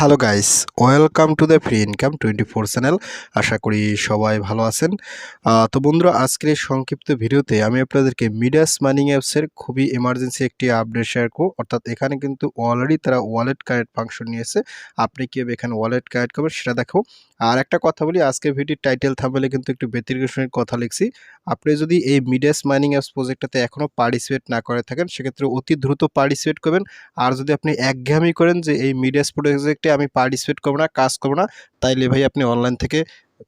Hello guys welcome to the free income twenty four channel আশা করি সবাই ভালো আছেন। তো বন্ধুরা, আজকের এই সংক্ষিপ্ত ভিডিওতে আমি আপনাদেরকে মিডাস মানিং অ্যাপসের খুবই এমার্জেন্সি একটি আপডেট শেয়ার করব। অর্থাৎ এখানে কিন্তু অলরেডি তারা ওয়ালেট কানেক্ট ফাংশন নিয়েছে। আপনি কীভাবে এখানে ওয়ালেট কানেক্ট করবেন সেটা দেখো। আর একটা কথা বলি, আজকের ভিডিওর টাইটেল থামলে কিন্তু একটু ব্যতিক্রমের কথা লিখছি। আপনি যদি এই মিডাস মাইনিং অ্যাপস প্রজেক্টটাতে এখনও পার্টিসিপেট না করে থাকেন, সেক্ষেত্রে অতি দ্রুত পার্টিসিপেট করবেন। আর যদি আপনি একঘেয়ামি করেন যে এই মিডিয়াস প্রজেক্টে আমি পার্টিসিপেট করব না, কাজ করব না। তাইলে ভাই আপনি অনলাইন থেকে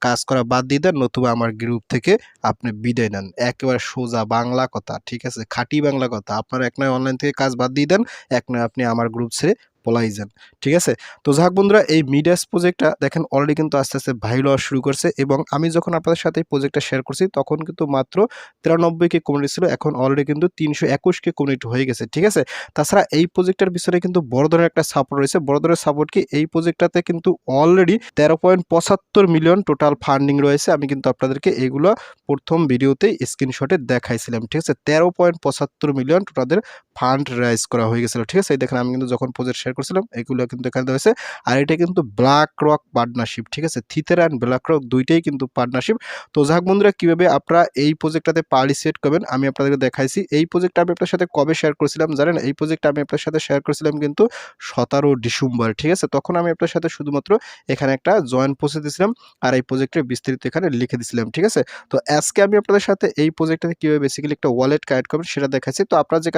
কাজ করা বাদ দিয়ে দেন, নতুবা আমার গ্রুপ থেকে আপনি বিদায় নেন। একেবারে সোজা বাংলা কথা, ঠিক আছে? খাঁটি বাংলা কথা। আপনার এক নয় অনলাইন থেকে কাজ বাদ দিয়ে দেন, এক নয় আপনি আমার গ্রুপ ছেড়ে পলাই যান, ঠিক আছে? তো যাক বন্ধুরা, এই মিডিয়াস প্রজেক্টটা দেখেন অলরেডি কিন্তু আস্তে আস্তে ভাইরাল হওয়া শুরু করছে এবং আমি যখন আপনাদের সাথে এই প্রজেক্টটা শেয়ার করছি, তখন কিন্তু মাত্র তিরানব্বই কে কমিউনিটি ছিল, এখন অলরেডি কিন্তু তিনশো একুশ কে কমিউনিটি হয়ে গেছে, ঠিক আছে? তাছাড়া এই প্রজেক্টের পিছনে কিন্তু বড় ধরনের একটা সাপোর্ট রয়েছে, বড় ধরনের সাপোর্ট কি? এই প্রজেক্টটাতে কিন্তু অলরেডি তেরো পয়েন্ট পঁচাত্তর মিলিয়ন টোটাল ফান্ডিং রয়েছে, আমি কিন্তু আপনাদেরকে এগুলো প্রথম ভিডিওতেই স্ক্রিনশটে দেখাইছিলাম, ঠিক আছে? তেরো পয়েন্ট পঁচাত্তর মিলিয়ন টোটালের ফান্ড রাইজ করা হয়ে গেছিল, ঠিক আছে? দেখেন আমি কিন্তু যখন প্রজেক্ট শেয়ার করছিলাম, এগুলো কিন্তু এখানে দেওয়া হয়েছে। আর এটা কিন্তু ব্ল্যাক রক পার্টনারশিপ ঠিক আছে? থিতের অ্যান্ড ব্ল্যাক রক দুইটাই কিন্তু পার্টনারশিপ তো যাক বন্ধুরা, কীভাবে আপনারা এই প্রজেক্টটাতে পার্টিসিপেট করবেন, আমি আপনাদেরকে দেখাইছি। এই প্রজেক্টটা আমি আপনার সাথে কবে শেয়ার করেছিলাম জানেন? এই প্রজেক্টটা আমি আপনার সাথে শেয়ার করেছিলাম কিন্তু সতেরো ডিসেম্বর, ঠিক আছে? তখন আমি আপনার সাথে শুধুমাত্র এখানে একটা জয়েন পৌঁছে দিয়েছিলাম আর এই প্রজেক্টের বিস্তারিত এখানে লিখে দিয়েছিলাম, ঠিক আছে? তো আজকে আমি আপনাদের সাথে এই প্রজেক্টটাতে কীভাবে বেসিক্যালি একটা ওয়ালেট কানেক্ট করবেন সেটা দেখাচ্ছি। তো আপনারা যে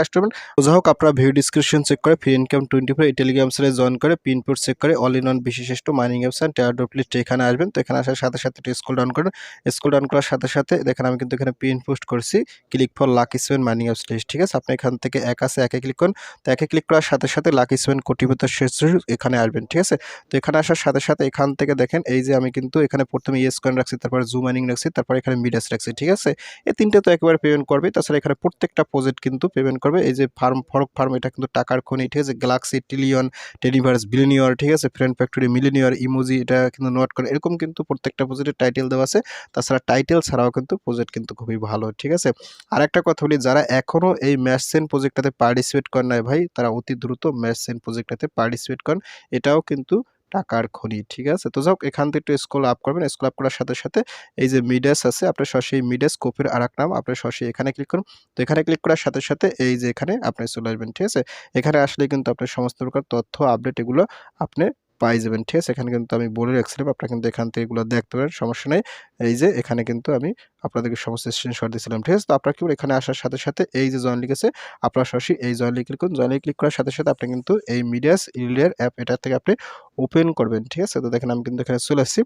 তো যাই হোক, আপনারা ভিডিও ডিসক্রিপশন চেক করে free income twenty four telegram সেলে জয়েন করে পিনপোর্ট চেক করে অল ইন অন বিশিষ্ট মাইনিং অ্যাপস অ্যান্ড টেয়ার প্লিস্ট এখানে আসবেন। তো এখানে আসার সাথে সাথে একটু স্কুল ডাউন করেন। স্কুল ডাউন করার সাথে সাথে দেখেন আমি কিন্তু এখানে পিন পোস্ট করছি। Click for lucky seven mining apps list ঠিক আছে? আপনি এখান থেকে এক আছে, একে ক্লিক করুন। তো একে ক্লিক করার সাথে সাথে লাকি সেভেন কোটিপতি শেষ এখানে আসবেন, ঠিক আছে? তো এখানে আসার সাথে সাথে এখান থেকে দেখেন, এই যে আমি কিন্তু এখানে প্রথমে ইয়েস কয়েন রাখছি, তারপর জুম মাইনিং রাখছি, তারপর এখানে মিডাস রাখছি, ঠিক আছে? এই তিনটে তো একেবারে পেমেন্ট করবে। তাছাড়া এখানে প্রত্যেকটা প্রজেক্ট কিন্তু পেমেন্ট করবে। এই যে ফার্ম ফরক ফার্ম এটা কিন্তু টাকার খনি, ঠিক আছে? গ্যালাক্সি টিলিয়ন টেনিভার্স বিলিনিয়র ঠিক আছে? ফ্রেন্ড ফ্যাক্টরি মিলিনিয়র ইমোজি এটা কিন্তু নোট করে। এরকম কিন্তু প্রত্যেকটা প্রজেক্টের টাইটেল দেওয়া আছে। তাছাড়া টাইটেল ছাড়াও কিন্তু প্রজেক্ট কিন্তু খুবই ভালো, ঠিক আছে? আর একটা কথা বলি, যারা এখনও এই ম্যাথসেন প্রজেক্টটাতে পার্টিসিপেট করেন নাই ভাই, তারা অতি দ্রুত ম্যাথসেন প্রজেক্টটাতে পার্টিসিপেট করেন। এটাও কিন্তু টাকার খনি, ঠিক আছে? তো যাক, এখান থেকে একটু স্কোল আপ করবেন। স্কোল আপ করার সাথে সাথে এই যে মিডেস আছে, আপনার সরাসরি মিডেস কপির আর এক নাম, আপনার সরাসরি এখানে ক্লিক করুন। তো এখানে ক্লিক করার সাথে সাথে এই যে এখানে আপনি চলে আসবেন, ঠিক আছে? এখানে আসলে কিন্তু আপনার সমস্ত প্রকার তথ্য আপডেট এগুলো আপনি পাই যাবেন, ঠিক আছে? এখানে কিন্তু আমি বলে রাখছিলাম, আপনারা কিন্তু এখান থেকে এগুলো দেখতে পারেন, সমস্যা নেই। এই যে, এখানে কিন্তু আমি আপনাদেরকে সমস্ত স্ক্রিনশট দিয়েছিলাম, ঠিক আছে? তো আপনারা কি এখানে আসার সাথে সাথে এই যে জয়েন লিখেছে আপনারা সরাসরি এই জয়েন ক্লিক করুন জয়েন ক্লিক করার সাথে সাথে আপনি কিন্তু এই মিডিয়াস ইলিয়ার অ্যাপ এটা থেকে আপনি ওপেন করবেন, ঠিক আছে? তো দেখেন আমি কিন্তু এখানে চলে আসছি।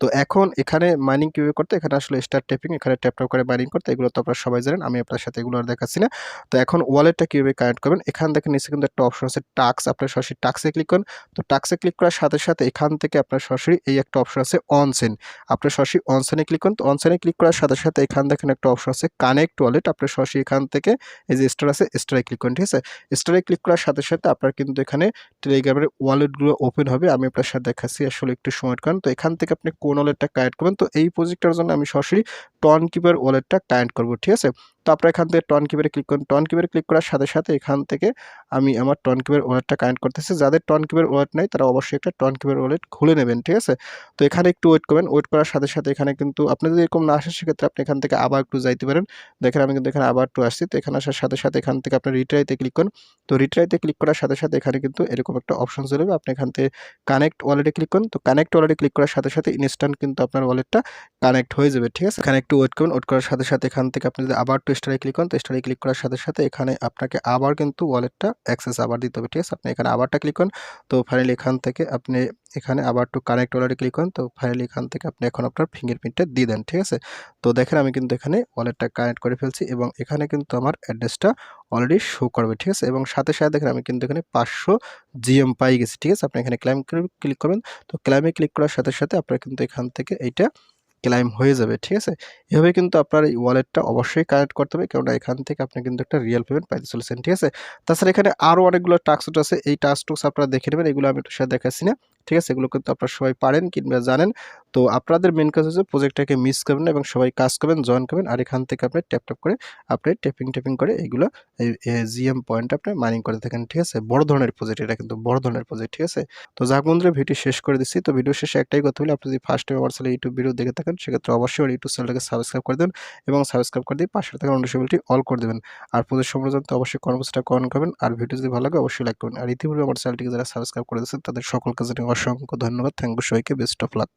তো এখন এখানে মাইনিং কীভাবে করতে, এখানে আসলে স্টার ট্যাপিং এখানে ট্যাপ ট্যাপ করে মাইনিং করতে, এগুলো তো আপনারা সবাই জানেন, আমি আপনার সাথে এগুলো আর দেখাচ্ছি না। তো এখন ওয়ালেটটা কীভাবে কানেক্ট করবেন, এখান থেকে নিচে কিন্তু একটা অপশন আছে টাক্স আপনার সরাসরি টাক্সে ক্লিক করুন। তো টাক্সে ক্লিক করার সাথে সাথে এখান থেকে আপনার সরাসরি এই একটা অপশন আছে অনসেন আপনার সরাসরি অনসেনে ক্লিক করুন, তো অনসেনে ক্লিক করার সাথে সাথে এখান দেখেন একটা অপশন আছে কানেক্ট ওয়ালেট আপনার সরাসরি এখান থেকে এই যে স্টার আছে স্টারে ক্লিক করুন, ঠিক আছে? স্টারে ক্লিক করার সাথে সাথে আপনার কিন্তু এখানে টেলিগ্রামের ওয়ালেটগুলো ওপেন হবে, আমি আপনার সাথে দেখাচ্ছি, আসলে একটু সময় কারণ। তো এখান থেকে আপনি কোন ওয়ালেটটা কানেক্ট করবেন। তো এই প্রজেক্টটার জন্য আমি সরাসরি টন কিপার ওয়ালেটটা কানেক্ট করব, ঠিক আছে? তো এখান থেকে টন কিপারে ক্লিক করুন। টন কিপারে ক্লিক করার সাথে সাথে এখান থেকে আমি আমার টন কিপার ওয়ালেটটা কানেক্ট করতেছি। যাদের টন কিপার ওয়ালেট নাই, তারা অবশ্যই একটা টন কিপার ওয়ালেট খুলে নেবেন, ঠিক আছে? তো এখানে একটু ওয়েট করবেন। ওয়েট করার সাথে সাথে এখানে কিন্তু আপনি যদি এরকম না আসে, সেক্ষেত্রে আপনি এখান থেকে আবার একটু যাইতে পারেন। দেখেন আমি কিন্তু এখানে আবার একটু আসছি। তো এখানে আসার সাথে সাথে এখান থেকে আপনি রিট্রাইতে ক্লিক করুন। তো রিট্রাইতে ক্লিক করার সাথে সাথে এখানে কিন্তু এরকম একটা অপশন চলে যাবে। আপনি এখান থেকে কানেক্ট ওয়ালেটে ক্লিক করুন। তো কানেক্ট ওয়ালেটে ক্লিক করার সাথে সাথে ইনস্ট্যান্ট কিন্তু আপনার ওয়ালেটটা কানেক্ট হয়ে যাবে, ঠিক আছে? এখানে একটু ওয়েট করুন। ওয়েট করার সাথে সাথে এখান থেকে আপনি যদি আবার একটু স্টারে ক্লিক করেন। তো স্টারে ক্লিক করার সাথে সাথে এখানে আপনাকে আবার কিন্তু ওয়ালেটটা অ্যাক্সেস আবার দিতে হবে, ঠিক আছে? আপনি এখানে আবারটা ক্লিক করুন। তো ফাইনালি এখান থেকে আপনি এখানে আবার একটু কানেক্ট ওয়ালেটে ক্লিক করুন। তো ফাইনালি এখান থেকে আপনি এখন আপনার ফিঙ্গারপ্রিন্টটা দিয়ে দেন, ঠিক আছে? তো দেখেন আমি কিন্তু এখানে ওয়ালেটটা কানেক্ট করে ফেলছি এবং এখানে কিন্তু আমার অ্যাড্রেসটা অলরেডি শো করবে, ঠিক আছে? এবং সাথে সাথে দেখেন আমি কিন্তু এখানে পাঁচশো জিএম পাই গেছি, ঠিক আছে? আপনি এখানে ক্লাইম ক্লিক করবেন। তো ক্লাইমে ক্লিক করার সাথে সাথে আপনার কিন্তু এখান থেকে এইটা ক্লাইম হয়ে যাবে, ঠিক আছে? এভাবে কিন্তু আপনার এই ওয়ালেটটা অবশ্যই কানেক্ট করতে হবে, কেননা এখান থেকে আপনি কিন্তু একটা রিয়েল পেমেন্ট পাইতে চলেছেন, ঠিক আছে? তাছাড়া এখানে আরও অনেকগুলো টাস্ক আছে, এই টাস্ক টুক্স আপনারা দেখে নেবেন, এগুলো আমি একটু সাথে দেখাচ্ছি না। ঠিক আছে? এগুলো কিন্তু আপনারা সবাই পারেন কিংবা জানেন। তো আপনাদের মেন কাজ হচ্ছে প্রজেক্টটাকে মিস করবেন এবং সবাই কাজ করবেন জয়েন করবেন আর এখান থেকে আপনি ট্যাপ ট্যাপ করে আপনি ট্যাপিং ট্যাপিং করে এগুলো জিএম পয়েন্ট আপনি মাইনিং করে থাকেন ঠিক আছে? বড় ধরনের প্রজেক্ট এটা কিন্তু বড় ধরনের প্রজেক্ট ঠিক আছে? তো যাক বন্ধুরা ভিডিও শেষ করে দিচ্ছি। তো ভিডিও শেষে একটাই কথা বলি, আপনি যদি ফার্স্ট টাইম আমার চ্যানেল ইউটিউব ভিডিও দেখে থাকেন, সেক্ষেত্রে অবশ্যই আমার ইউটিউব চ্যানেলটাকে সাবস্ক্রাইব করে দেবেন এবং সাবস্ক্রাইব করে দিয়ে পাশে থাকা নোটিফিকেশনটি অল করে দেবেন। আর প্রজেক্ট সম্পর্কে জানতে অবশ্যই কর্মসূচিটা কমেন্ট করবেন। আর ভিডিও যদি ভালো লাগে, অবশ্যই লাইক করবেন। আর ইতিপূর্বে আমার চ্যানেলটিকে যারা সাবস্ক্রাইব করে দিয়েছেন তাদের সকলকে জানাই অসংখ্য ধন্যবাদ। থ্যাংক ইউ সবাইকে। Best of luck